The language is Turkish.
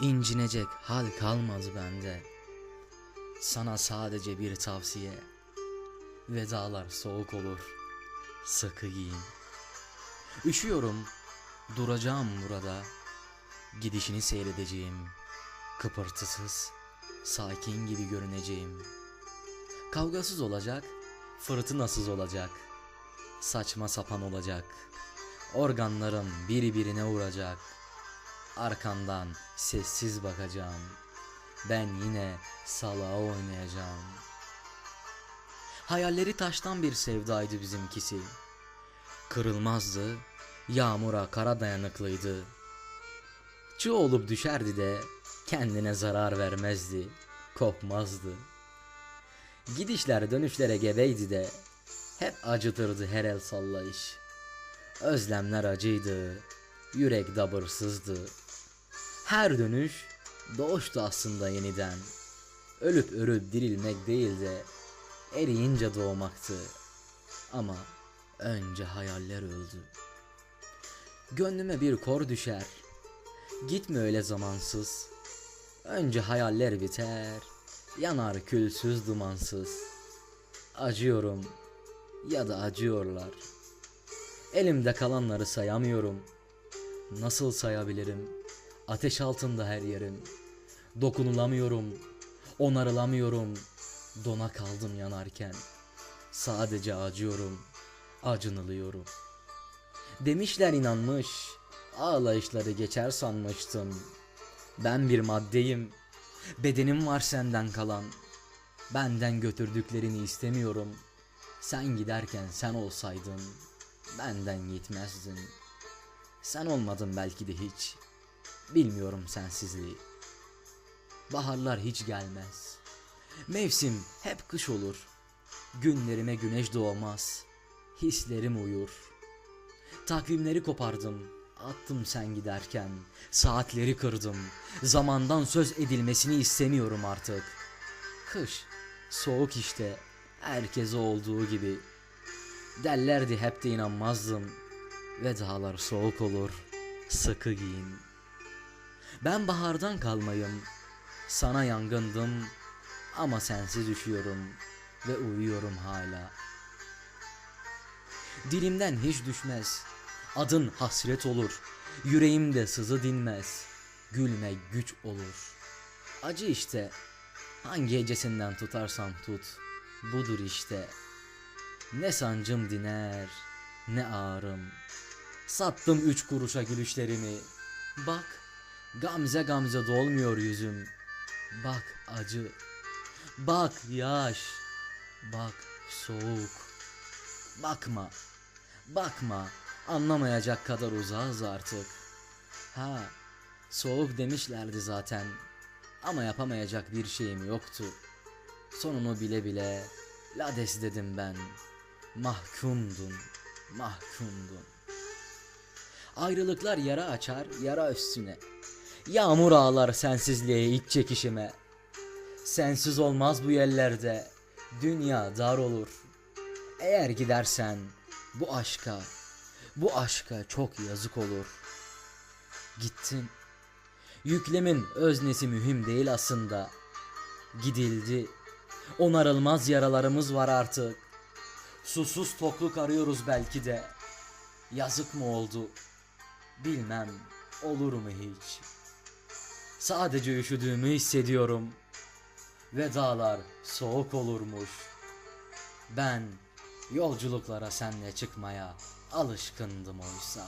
İncinecek hal kalmadı bende. Sana sadece bir tavsiye. Vedalar soğuk olur. Sıkı giyin. Üşüyorum. Duracağım burada. Gidişini seyredeceğim. Kıpırtısız, sakin gibi görüneceğim. Kavgasız olacak, fırtınasız olacak. Saçma sapan olacak. Organlarım birbirine vuracak. Arkandan sessiz bakacağım. Ben yine salağa oynayacağım. Hayalleri taştan bir sevdaydı bizimkisi. Kırılmazdı, yağmura kara dayanıklıydı. Çığ olup düşerdi de kendine zarar vermezdi, kopmazdı. Gidişler dönüşlere gebeydi de hep acıtırdı her el sallayış. Özlemler acıydı, yürek dabırsızdı. Her dönüş doğuştu aslında yeniden. Ölüp ölüp dirilmek değil de eriyince doğmaktı. Ama önce hayaller öldü. Gönlüme bir kor düşer. Gitme öyle zamansız. Önce hayaller biter. Yanar külsüz dumansız. Acıyorum ya da acıyorlar. Elimde kalanları sayamıyorum. Nasıl sayabilirim? Ateş altında her yerim. Dokunulamıyorum. Onarılamıyorum. Dona kaldım yanarken. Sadece acıyorum. Acınılıyorum. Demişler inanmış. Ağlayışları geçer sanmıştım. Ben bir maddeyim. Bedenim var senden kalan. Benden götürdüklerini istemiyorum. Sen giderken sen olsaydın benden gitmezdin. Sen olmadın belki de hiç. Bilmiyorum sensizliği. Baharlar hiç gelmez. Mevsim hep kış olur. Günlerime güneş doğmaz. Hislerim uyur. Takvimleri kopardım. Attım sen giderken. Saatleri kırdım. Zamandan söz edilmesini istemiyorum artık. Kış, soğuk işte. Herkese olduğu gibi. Derlerdi hep de inanmazdım. Vedalar soğuk olur. Sıkı giyin. Ben bahardan kalmayım. Sana yangındım. Ama sensiz üşüyorum. Ve uyuyorum hala. Dilimden hiç düşmez. Adın hasret olur. Yüreğimde sızı dinmez. Gülme güç olur. Acı işte. Hangi hecesinden tutarsam tut. Budur işte. Ne sancım diner, ne ağrım. Sattım üç kuruşa gülüşlerimi. Bak, gamze gamze dolmuyor yüzüm. Bak acı. Bak yaş. Bak soğuk. Bakma. Bakma. Anlamayacak kadar uzağız artık. Ha, soğuk demişlerdi zaten. Ama yapamayacak bir şeyim yoktu. Sonunu bile bile lades dedim ben. Mahkumdun, mahkumdun. Ayrılıklar yara açar, yara üstüne. Yağmur ağlar sensizliğe ilk çekişime. Sensiz olmaz bu yerlerde. Dünya dar olur. Eğer gidersen bu aşka, bu aşka çok yazık olur. Gittin. Yüklemin öznesi mühim değil aslında. Gidildi. Onarılmaz yaralarımız var artık. Susuz tokluk arıyoruz belki de. Yazık mı oldu? Bilmem olur mu hiç. Sadece üşüdüğümü hissediyorum. Vedalar soğuk olurmuş. Ben yolculuklara senle çıkmaya alışkındım oysa.